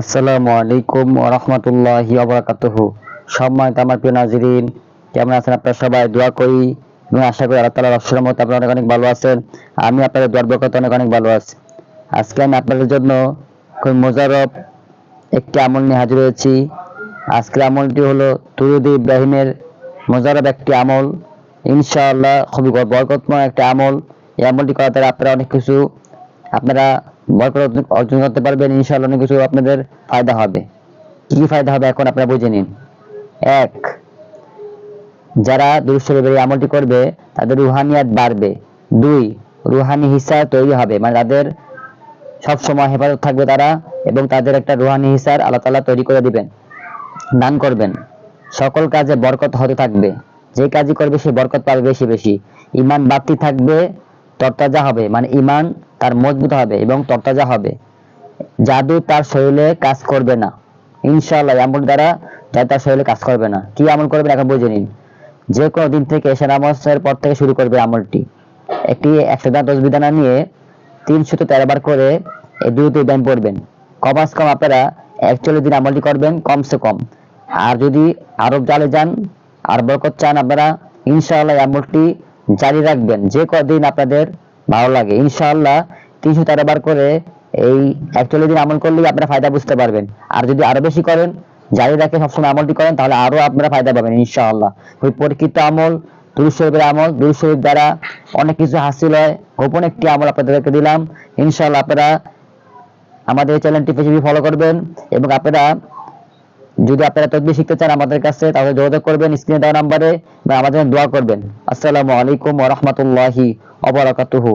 আসসালামু আলাইকুম রহমতুল্লাহি আবরাকাতুহু সম্মানিত আমার প্রিয় নাজরিন, কেমন আছেন আপনারা সবাই? দোয়া করি এবং আশা করি আল্লাহ তালার রহমত আপনারা অনেক অনেক ভালো আছেন। আমি আপনাদের দোয়ার বরকত অনেক অনেক ভালো আছি। আজকে আমি আপনাদের জন্য খুব মোজারব একটি আমল নিয়ে হাজির হয়েছি। আজকের আমলটি হলো তুরুদ ইব্রাহিমের মোজারব একটি আমল। ইনশাআল্লাহ খুবই বরকতময় একটা আমল। এই আমলটি করা দ্বারা আপনারা অনেক কিছু আপনারা বরকত অর্জন- করতে পারবেন, ইনশাআল্লাহ অনেক কিছু আপনাদের ফায়দা হবে। কি ফায়দা হবে এখন আপনারা বুঝে নিন। এক, যারা আমলটি করবে, তাদের রুহানিয়াত বাড়বে। দুই, রুহানি তৈরি হবে মানে তাদের হেফাজত থাকবে তারা এবং তাদের একটা রুহানি হিসার আল্লাহ তাআলা তৈরি করে দিবেন, দান করবেন। সকল কাজে বরকত হতে থাকবে। যে কাজই করবে সে বরকত পাবে বেশি বেশি। ইমান বাড়তি থাকবে, তরতাজা হবে মানে ইমান তার মজবুত হবে এবং তরতাজা হবে। জাদু তার শরীরে কাজ করবে না। ইনশাআল্লাহ আমল দ্বারা জাদু তার শরীরে কাজ করবে না। কি আমল করবেন এখন বুঝে নিন। যে কোনো দিন থেকে এসে নামাজের পর থেকে শুরু করবে আমলটি। একটি একশো দাঁত দশ বিধানা নিয়ে তিনশত তেরো বার করে এই দুইটি ব্যায়াম পড়বেন কমাস কম আপনারা একচল্লিশ দিন আমলটি করবেন, কমসে কম। আর যদি আরব জালে যান, আর বরকত চান আপনারা, ইনশাআল্লাহ আমলটি জারি রাখবেন। যে কদিন আপনাদের ভালো লাগে। ইনশাআল্লাহ তিনশো তেরো বার করে এই একচল্লিশ দিন আমল করলেই আপনারা ফায়দা বুঝতে পারবেন। আর যদি আরও বেশি করেন, জারি রাখে সবসময় আমলটি করেন, তাহলে আরও আপনারা ফায়দা পাবেন ইনশাআল্লাহ। ওই পরীক্ষিত আমল, দুরুদ শরীফের আমল, দুরুদ শরীফ দ্বারা অনেক কিছু হাসিল হয়। গোপন একটি আমল আপনাদেরকে দিলাম। ইনশাআল্লাহ আপনারা আমাদের এই চ্যানেলটি ফেসবুক ফলো করবেন এবং আপনারা যদি আপনারা তদবির শিখতে চান আমাদের কাছে, তাহলে যোগাযোগ করবেন স্ক্রিনে দেওয়া নাম্বারে বা আমাদের দোয়া করবেন। আসসালামু আলাইকুম ওয়া ওয়া বারাকাতুহু